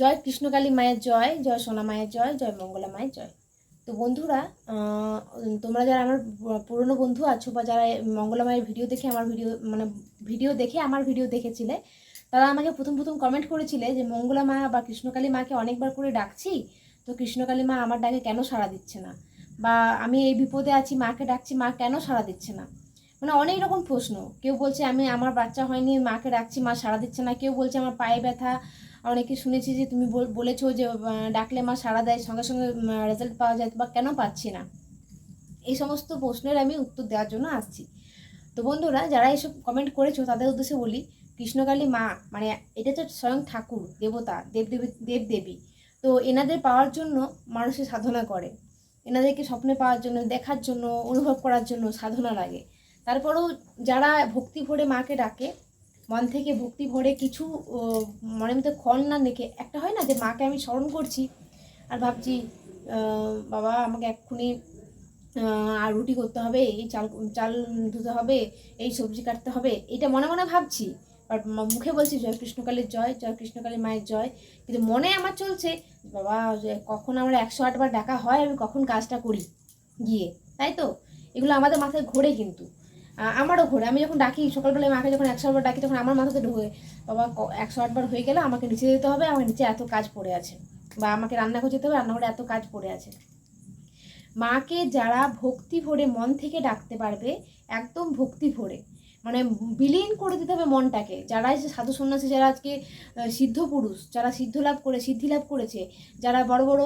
জয় কৃষ্ণকালী মায়ের জয় জয় সোনা মায়ের জয় জয় মঙ্গলা মায়ের জয়। তো বন্ধুরা তোমরা যারা আমার পুরনো বন্ধু আছো বা যারা মঙ্গলা মায়ের ভিডিও দেখে আমার ভিডিও মানে ভিডিও দেখে আমার ভিডিও দেখেছিলে, তারা আমাকে প্রথম প্রথম কমেন্ট করেছিলে যে মঙ্গলা মা বা কৃষ্ণকালী মাকে অনেকবার করে ডাকছি, তো কৃষ্ণকালী মা আমার ডাকে কেন সাড়া দিচ্ছে না? বা আমি এই বিপদে আছি, মাকে ডাকছি, মা কেন সাড়া দিচ্ছে না? মানে অনেক রকম প্রশ্ন। কেউ বলছে, আমি, আমার বাচ্চা হয়নি, মাকে ডাকছি, মা সাড়া দিচ্ছে না। কেউ বলছে, আমার পায়ে ব্যথা অনেকে শুনেছি যে তুমি বল- বলেছ যে ডাকলে মা সাড়া দেয়, সঙ্গে সঙ্গে রেজাল্ট পাওয়া যায়, বা কেন পাচ্ছি না? এই সমস্ত প্রশ্নের আমি উত্তর দেওয়ার জন্য আসছি। তো বন্ধুরা, যারা এসব কমেন্ট করেছ, তাদের উদ্দেশ্যে বলি, কৃষ্ণকালী মা মানে এটা তো স্বয়ং ঠাকুর, দেবতা, দেবদেবী দেবদেবী। তো এনাদের পাওয়ার জন্য মানুষের সাধনা করে। এনাদেরকে স্বপ্নে পাওয়ার জন্য, দেখার জন্য, অনুভব করার জন্য সাধনা লাগে। তারপরেও যারা ভক্তি ভরে মাকে ডাকে মন থেকে ভক্তি ভরে কিছু মনের মধ্যে ক্ষণ না দেখে, একটা হয় না যে মাকে আমি স্মরণ করছি আর ভাবছি বাবা আমাকে এক্ষুনি আর রুটি করতে হবে, এই চাল চাল ধুতে হবে, এই সবজি কাটতে হবে, এটা মনে মনে ভাবছি। আর মুখে বলছি জয় কৃষ্ণকালীর জয় জয় কৃষ্ণকালী মায়ের জয়। কিন্তু মনে আমার চলছে, বাবা কখন আমার একশো আটবার ডাকা হয়, আমি কখন কাজটা করি গিয়ে, তাই তো? এগুলো আমাদের মাথায় ঘোরে কিন্তু। আমারও ঘোরে। আমি যখন ডাকি, সকালবেলায় মাকে যখন একশো আটবার ডাকি, তখন আমার মাথাতে ঢোকে, বাবা একশো আটবার হয়ে গেলে, আমাকে নিচে যেতে হবে আমার নিচে এত কাজ পড়ে আছে। বা, আমাকে রান্না করে যেতে হবে, রান্নাঘরে এত কাজ পড়ে আছে। মাকে যারা ভক্তি ভরে মন থেকে ডাকতে পারবে, একদম ভক্তি ভরে। মানে বিলীন করে দিতে হবে মনটাকে। যারা সাধু সন্ন্যাসী, যারা আজকে সিদ্ধ পুরুষ, যারা সিদ্ধ লাভ করে, সিদ্ধি লাভ করেছে, যারা বড় বড়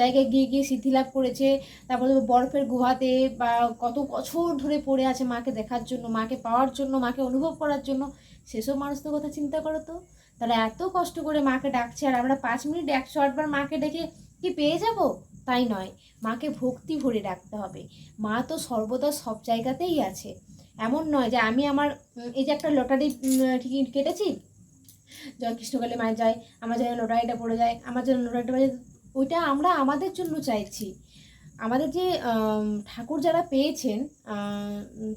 জায়গায় গিয়ে গিয়ে সিদ্ধি লাভ করেছে, তারপরে বরফের গুহাতে বা কত বছর ধরে পড়ে আছে মাকে দেখার জন্য, মাকে পাওয়ার জন্য, মাকে অনুভব করার জন্য, সেসব মানুষদের কথা চিন্তা করো তো। তারা এত কষ্ট করে মাকে ডাকছে, আর আমরা পাঁচ মিনিট একশো আটবার মাকে ডেকে কি পেয়ে যাব? তাই নয়। মাকে ভক্তি ভরে ডাকতে হবে। মা তো সর্বদা সব জায়গাতেই আছে। এমন নয় যে আমি আমার এই যে একটা লটারি টিকিট কেটেছি জয় কৃষ্ণকালী মায়ের যায় আমার যেন লটারিটা পড়ে যায়, আমার যেন লটারিটা পড়ে ওইটা আমরা আমাদের জন্য চাইছি। আমাদের যে ঠাকুর যারা পেয়েছেন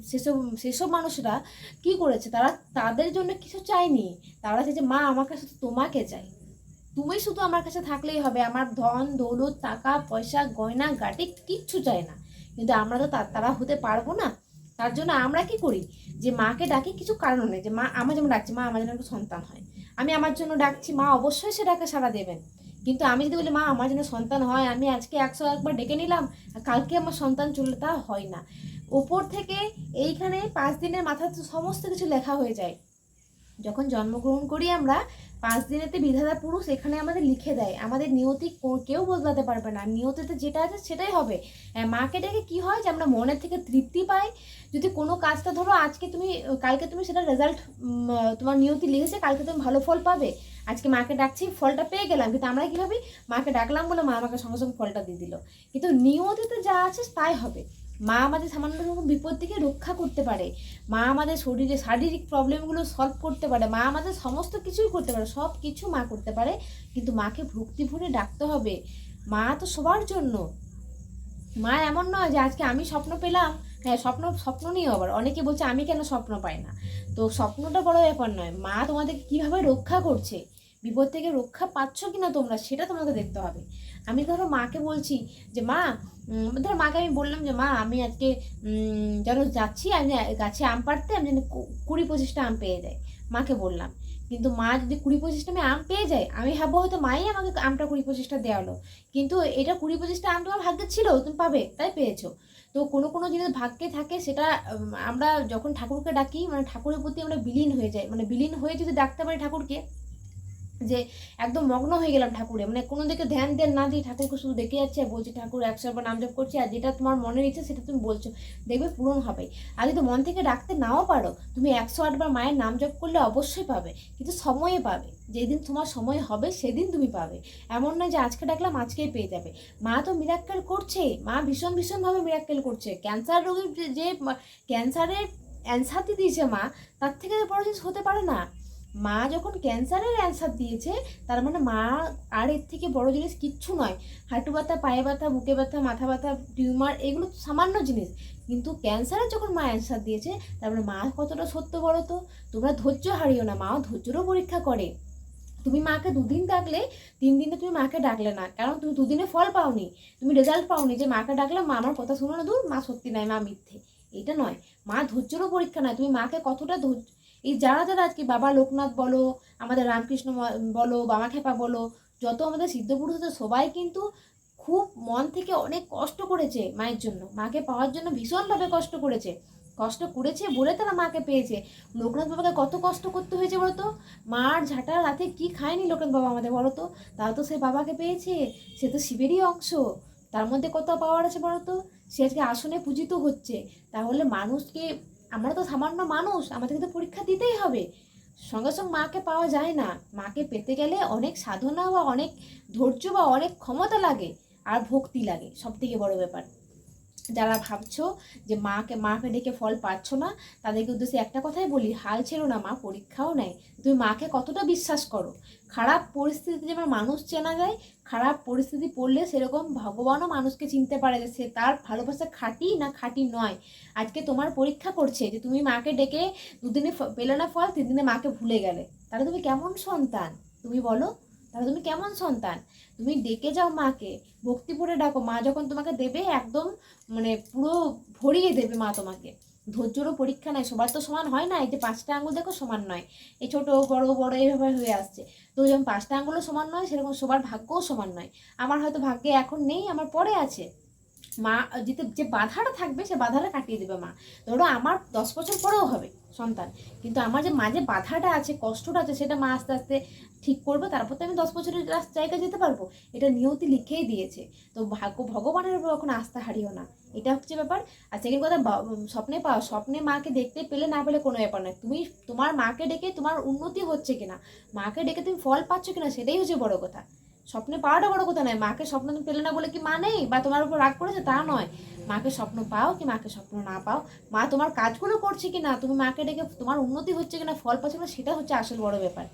সেসব সেসব মানুষরা কি করেছে, তারা তাদের জন্য কিছু চায়নি। তারা চাইছে, মা, আমার কাছে তোমাকে চাই। তুমি শুধু আমার কাছে থাকলেই হবে। আমার ধন, দৌলত, টাকা, পয়সা, গয়না গাটি কিচ্ছু চাই না। কিন্তু আমরা তো, তারা হতে পারব না। তার জন্য আমরা কি করি? যে মাকে ডাকি কিছু কারণ নেই। যে মা, আমার যেমন ডাকছি, মা আমার যেন একটা সন্তান হয়। আমি আমার জন্য ডাকছি, মা অবশ্যই সে ডাকে সাড়া দেবেন। কিন্তু আমি যদি বলি, মা, আমার যেন সন্তান হয়, আমি আজকে একশো একবার ডেকে নিলাম কালকে আমার সন্তান চললে তা হয় না। ওপর থেকে এইখানে পাঁচ দিনের মাথা সমস্ত কিছু লেখা হয়ে যায়। যখন জন্মগ্রহণ করি আমরা পাঁচ দিনেতে বিধাতা পুরুষ এখানে আমাদের লিখে দেয়। আমাদের নিয়তি কেউ বদলাতে পারবে না। নিয়তিতে যেটা আছে সেটাই হবে। হ্যাঁ, মাকে ডেকে কি হয় যে আমরা মনের থেকে তৃপ্তি পাই। যদি কোনো কাজটা ধরো আজকে তুমি কালকে তুমি সেটা রেজাল্ট তোমার নিয়তি লিখেছে কালকে তুমি ভালো ফল পাবে। আজকে মাকে ডাকছি ফলটা পেয়ে গেলাম। কিন্তু আমরা কি ভাবি মাকে ডাকলাম বলে মা আমাকে সঙ্গে সঙ্গে ফলটা দিয়ে দিল। কিন্তু নিয়তিতে যা আছে তাই হবে। মা আমাদের সামান্য রকম বিপদ থেকে রক্ষা করতে পারে। মা আমাদের শরীরে শারীরিক প্রবলেমগুলো সলভ করতে পারে। মা আমাদের সমস্ত কিছুই করতে পারে সব কিছু মা করতে পারে। কিন্তু মাকে ভক্তি ভরে ডাকতে হবে। মা তো সবার জন্য। মা এমন নয় যে আজকে আমি স্বপ্ন পেলাম হ্যাঁ স্বপ্ন স্বপ্ন নিয়ে আবার। অনেকে বলছে, আমি কেন স্বপ্ন পাই না? তো স্বপ্নটা বড় ব্যাপার নয়। মা তোমাদেরকে কীভাবে রক্ষা করছে? বিপদ থেকে রক্ষা পাচ্ছ কি না তোমরা, সেটা তোমাকে দেখতে হবে। আমি ধরো মাকে বলছি যে, মা ধরো মাকে আমি বললাম যে, মা, আমি আজকে যেন যাচ্ছি, আমি গাছে আম পাড়তে আমি যেন কুড়ি পঁচিশটা আম পেয়ে যাই। মাকে বললাম। কিন্তু মা যদি কুড়ি পঁচিশটা আমি আম পেয়ে যায়, আমি ভাববো হয়তো মাই আমাকে আমটা কুড়ি পঁচিশটা দেওয়ালো। কিন্তু এটা কুড়ি পঁচিশটা আম তোমার ভাগ্যে ছিল, তুমি পাবে, তাই পেয়েছ। তো কোনো কোনো জিনিস ভাগ্যে থাকে, সেটা আমরা যখন ঠাকুরকে ডাকি মানে ঠাকুরের প্রতি আমরা বিলীন হয়ে যাই। মানে বিলীন হয়ে যদি ডাকতে পারি ঠাকুরকে যে একদম মগ্ন হয়ে গেলাম ঠাকুরে। মানে কোনো দিকে ধ্যান দেন না দিয়ে ঠাকুরকে শুধু দেখে যাচ্ছে আর বলছি, ঠাকুর, একশো বার নাম জপ করছি আর যেটা তোমার মনের ইচ্ছে সেটা তুমি বলছো, দেখবে পূরণ হবে। আর যদি মন থেকে ডাকতে নাও পারো, তুমি একশো আটবার মায়ের নাম জপ করলে অবশ্যই পাবে, কিন্তু সময়ে পাবে। যেদিন তোমার সময় হবে সেদিন তুমি পাবে। এমন নয় যে আজকে ডাকলাম, আজকেই পেয়ে যাবে। মা তো মিরাক্কেল করছে, মা ভীষণ ভীষণভাবে মিরাক্কেল করছে। ক্যান্সার রোগীর যে- ক্যান্সারের অ্যান্সার দিয়েছে মা, তার থেকে তো বড় জিনিস হতে পারে না। মা যখন ক্যান্সারের অ্যান্সার দিয়েছে, তার মানে মা আর এর থেকে বড় জিনিস কিচ্ছু নয়। হাঁটু ব্যথা, পায়ে ব্যথা, বুকে ব্যথা, মাথা ব্যথা, টিউমার, এগুলো সামান্য জিনিস। কিন্তু ক্যান্সারের যখন মা অ্যান্সার দিয়েছে, তার মানে মা কতটা সত্য বলো তো? তোমরা ধৈর্য হারিও না মা ধৈর্যেরও পরীক্ষা করে। তুমি মাকে দুদিন ডাকলে, তিন দিনে তুমি মাকে ডাকলে না, কারণ তুমি দুদিনে ফল পাওনি। তুমি রেজাল্ট পাওনি যে মাকে ডাকলে, মা, আমার কথা শুনো না দূর, মা সত্যি নয়, মা মিথ্যে। এটা নয়। মা ধৈর্যেরও পরীক্ষা নয়। তুমি মাকে কতটা ধৈর্য এই যারা যারা আজকে বাবা লোকনাথ বলো, আমাদের রামকৃষ্ণ বলো, বামা খেপা বলো, যত আমাদের সিদ্ধপুরুষ আছে, সবাই কিন্তু খুব মন থেকে অনেক কষ্ট করেছে মায়ের জন্য। মাকে পাওয়ার জন্য ভীষণভাবে কষ্ট করেছে। কষ্ট করেছে বলে তারা মাকে পেয়েছে। লোকনাথ বাবাকে কত কষ্ট করতে হয়েছে বলতো? মার ঝাঁটা রাতে কি খায়নি লোকনাথ বাবা আমাদের বলো তো তাও তো সে বাবাকে পেয়েছে, সে তো শিবেরই অংশ। তার মধ্যে কত পাওয়ার আছে বলো তো সে আজকে আসনে পূজিত হচ্ছে। তাহলে মানুষকে আমরা তো সামান্য মানুষ, আমাদেরকে তো পরীক্ষা দিতেই হবে। সঙ্গে সঙ্গে মাকে পাওয়া যায় না। মাকে পেতে গেলে অনেক সাধনা বা অনেক ধৈর্য বা অনেক ক্ষমতা লাগে আর ভক্তি লাগে। সব থেকে বড় ব্যাপার। যারা ভাবছ যে মাকে মাকে ডেকে ফল পাচ্ছ না, তাদেরকে উদ্দেশ্যে একটা কথাই বলি, হাল ছেড়ো না মা, পরীক্ষাও নেয়। তুমি মাকে কতটা বিশ্বাস করো? খারাপ পরিস্থিতিতে যেমন মানুষ চেনা যায়, খারাপ পরিস্থিতি পড়লে সেরকম ভগবানও মানুষকে চিনতে পারে যে সে তার ভালোবাসা খাঁটি না খাঁটি নয়। আজকে তোমার পরীক্ষা করছে যে তুমি মাকে ডেকে দুদিনে পেলে না ফল তিন দিনে মাকে ভুলে গেলে। তাহলে তুমি কেমন সন্তান? তুমি বলো। তাহলে তুমি কেমন সন্তান? তুমি ডেকে যাও মাকে ভক্তি ভরে ডাকো। মা যখন তোমাকে দেবে, একদম মানে পুরো ভরিয়ে দেবে মা তোমাকে। ধৈর্যরও পরীক্ষা নাই, সবার তো সমান হয় না? এই যে পাঁচটা আঙুল দেখো, সমান নয়। এই ছোট, বড় বড় এইভাবে হয়ে আসছে। তো যেমন পাঁচটা আঙুলও সমান নয়, সেরকম সবার ভাগ্যও সমান নয়। আমার হয়তো ভাগ্যে এখন নেই, আমার পরে আছে। মা, যেতে, যে বাধাটা থাকবে সে বাধাটা কাটিয়ে দেবে মা। ধরো আমার দশ বছর পরেও হবে সন্তান, কিন্তু আমার যে মাঝে বাধাটা আছে, কষ্টটা আছে, সেটা মা আস্তে আস্তে ঠিক করবে, তারপর তো আমি দশ বছরের জায়গায় যেতে পারব। এটা নিয়তি লিখেই দিয়েছে। তো ভাগ্য, ভগবানের উপর কখনো আস্থা হারিও না। এটা হচ্ছে ব্যাপার। আর সেকেন্ড কথা স্বপ্নে পাও স্বপ্নে মাকে দেখতে পেলে না পেলে কোনো ব্যাপার নয়। তুমি, তোমার মাকে ডেকে তোমার উন্নতি হচ্ছে কিনা, মাকে ডেকে তুমি ফল পাচ্ছ কিনা, সেটাই হচ্ছে বড় কথা। স্বপ্নে পাওয়াটা বড় কথা নয়। মাকে স্বপ্ন পেলে না বলে কি মা নেই? বা তোমার উপর রাগ করেছে তা নয়। মাকে স্বপ্ন পাও কি মাকে স্বপ্ন না পাও? মা তোমার কাজগুলো করছে কি না তুমি মাকে ডেকে তোমার উন্নতি হচ্ছে কিনা, ফল পাচ্ছে কিনা, সেটা হচ্ছে আসল বড় ব্যাপার।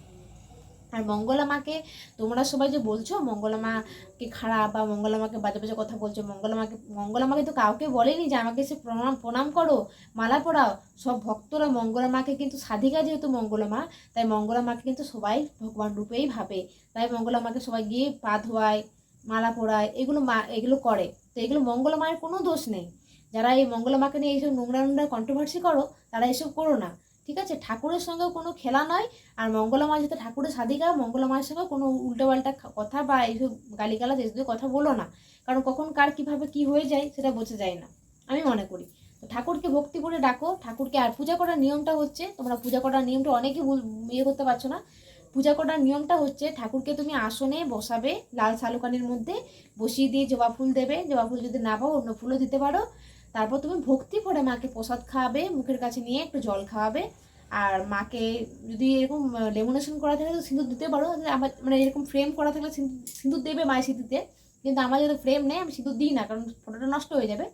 আর মঙ্গলা মাকে তোমরা সবাই যে বলছো, মঙ্গলা মাকে খারাপ বা মঙ্গলা মাকে বাজে বাজে কথা বলছো, মঙ্গলা মাকে মঙ্গলা মাকে তো কাউকে বলেনি যে আমাকে সে প্রণাম প্রণাম করো, মালা পড়াও সব ভক্তরা মঙ্গলা মাকে কিন্তু সাধিকা যেহেতু মঙ্গলা মা, তাই মঙ্গলা মাকে কিন্তু সবাই ভগবান রূপেই ভাবে। তাই মঙ্গলা মাকে সবাই গিয়ে পা ধোয়ায়, মালা পড়ায় এগুলো মা, এগুলো করে। তো এগুলো মঙ্গলা মায়ের কোনো দোষ নেই। যারা এই মঙ্গলা মাকে নিয়ে এইসব নোংরা নোংরা কন্ট্রোভার্সি করো, তারা এসব করো না। ঠিক আছে? ঠাকুরের সঙ্গেও কোনো খেলা নয়। আর মঙ্গলা মা যেহেতু ঠাকুরের সাধিকা মঙ্গলা মায়ের সঙ্গে কোনো উল্টোপাল্টা কথা বা এইসব গালিগালাজ এসব কথা বলো না। কারণ কখন কার কীভাবে কি হয়ে যায় সেটা বোঝা যায় না। আমি মনে করি। তো ঠাকুরকে ভক্তি করে ডাকো। ঠাকুরকে আর পূজা করার নিয়মটা হচ্ছে, তোমরা পূজা করার নিয়মটা অনেকেই ইয়ে করতে পারছ না। পূজা করার নিয়মটা হচ্ছে, ঠাকুরকে তুমি আসনে বসাবে লাল শালুকানির মধ্যে, বসিয়ে দিয়ে জবা ফুল দেবে। জবা ফুল যদি না পাও, অন্য ফুলও দিতে পারো। তারপর তুমি ভক্তি করে মাকে প্রসাদ খাওয়াবে, মুখের কাছে নিয়ে একটু জল খাওয়াবে। আর মাকে যদি এরকম লেমিনেশন করা থাকে তো সিঁদুর দিতে পারো। আমার মানে এরকম ফ্রেম করা থাকলে সিঁদুর- দেবে মায়ের সিঁদুরতে। কিন্তু আমার যদি ফ্রেম নেই, আমি সিঁদুর দিই না, কারণ ফটোটা নষ্ট হয়ে যাবে।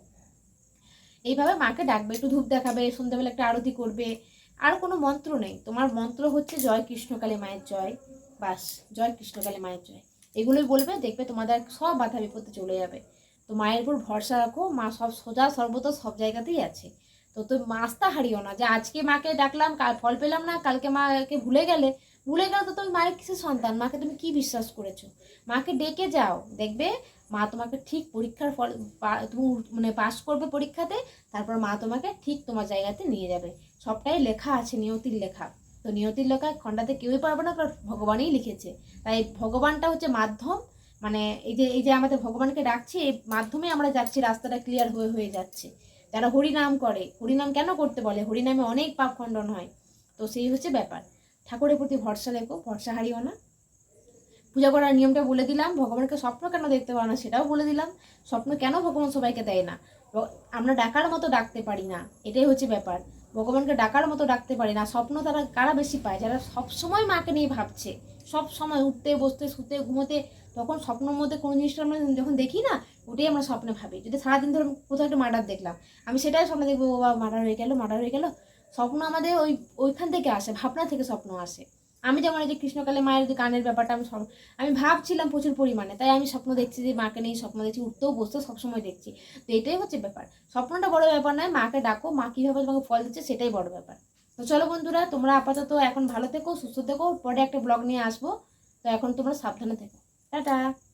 এইভাবে মাকে ডাকবে, একটু ধূপ দেখাবে, সন্ধ্যাবেলা একটা আরতি করবে। আর কোনো মন্ত্র নেই। তোমার মন্ত্র হচ্ছে, জয় কৃষ্ণকালী মায়ের জয়। বাস, জয় কৃষ্ণকালী মায়ের জয়। এগুলোই বলবে, দেখবে তোমাদের সব বাধা বিপত্তি চলে যাবে। তো মায়ের উপর ভরসা রাখো, মা সব সোজা, সর্বদা সব জায়গাতেই আছে। তো তো আস্থা হারিও না, যে আজকে মাকে ডাকলাম, কাল ফল পেলাম না, কালকে মাকে ভুলে গেলে ভুলে গেলে তো তুমি মায়ের কিসের সন্তান? মাকে তুমি কি বিশ্বাস করেছ? মাকে ডেকে যাও, দেখবে মা তোমাকে ঠিক পরীক্ষার ফল তুমি মানে পাস করবে পরীক্ষাতে, তারপর মা তোমাকে ঠিক তোমার জায়গাতে নিয়ে যাবে। সবটাই লেখা আছে, নিয়তির লেখা। তো নিয়তির লেখা খণ্ডাতে কেউই পারবে না, কারণ ভগবানই লিখেছে। তাই ভগবানটা হচ্ছে মাধ্যম মানে এই যে এই যে আমাদের ভগবানকে ডাকছি এই মাধ্যমে আমরা যাচ্ছি, রাস্তাটা ক্লিয়ার হয়ে হয়ে যাচ্ছে। যারা হরিনাম করে। হরিনাম কেন করতে বলে? হরিনামে অনেক পাপ খণ্ডন হয়। তো সেই হচ্ছে ব্যাপার। ঠাকুরের প্রতি ভরসা রেখো, ভরসা হারিও না। পূজা করার নিয়মটা বলে দিলাম। ভগবানকে স্বপ্ন কেন দেখতে পারো না সেটাও বলে দিলাম। স্বপ্ন কেন ভগবান সবাইকে দেয় না? আমরা ডাকার মতো ডাকতে পারি না। এটাই হচ্ছে ব্যাপার। ভগবানকে ডাকার মতো ডাকতে পারি না। স্বপ্ন তারা কারা বেশি পায়? যারা সব সময় মাকে নিয়ে ভাবছে। সব সময় উঠতে, বসতে, শুতে, ঘুমোতে তখন স্বপ্নের মধ্যে কোনো জিনিসটা আমরা যখন দেখি না, ওটাই আমরা স্বপ্নে ভাবি। যদি সারাদিন ধরে কোথাও একটা মার্ডার দেখলাম, আমি সেটাই স্বপ্নে দেখব, ও বা মার্ডার হয়ে গেল মার্ডার হয়ে গেল। স্বপ্ন আমাদের ওই, ওইখান থেকে আসে, ভাবনা থেকে স্বপ্ন আসে। আমি যেমন এই যে কৃষ্ণকালে মায়ের যে গানের ব্যাপারটা আমি আমি ভাবছিলাম প্রচুর পরিমাণে, তাই আমি স্বপ্ন দেখছি যে মাকে নিয়ে স্বপ্ন দেখছি, উঠতেও বসতেও সবসময় দেখছি। তো এটাই হচ্ছে ব্যাপার। স্বপ্নটা বড় ব্যাপার নয়, মাকে ডাকো, মা কীভাবে তোমাকে ফল দিচ্ছে সেটাই বড় ব্যাপার। তো চলো বন্ধুরা, তোমরা আপাতত এখন ভালো থেকো, সুস্থ থেকো, পরে একটা ব্লগ নিয়ে আসব। তো এখন তোমরা সাবধানে থেকো। 拜拜。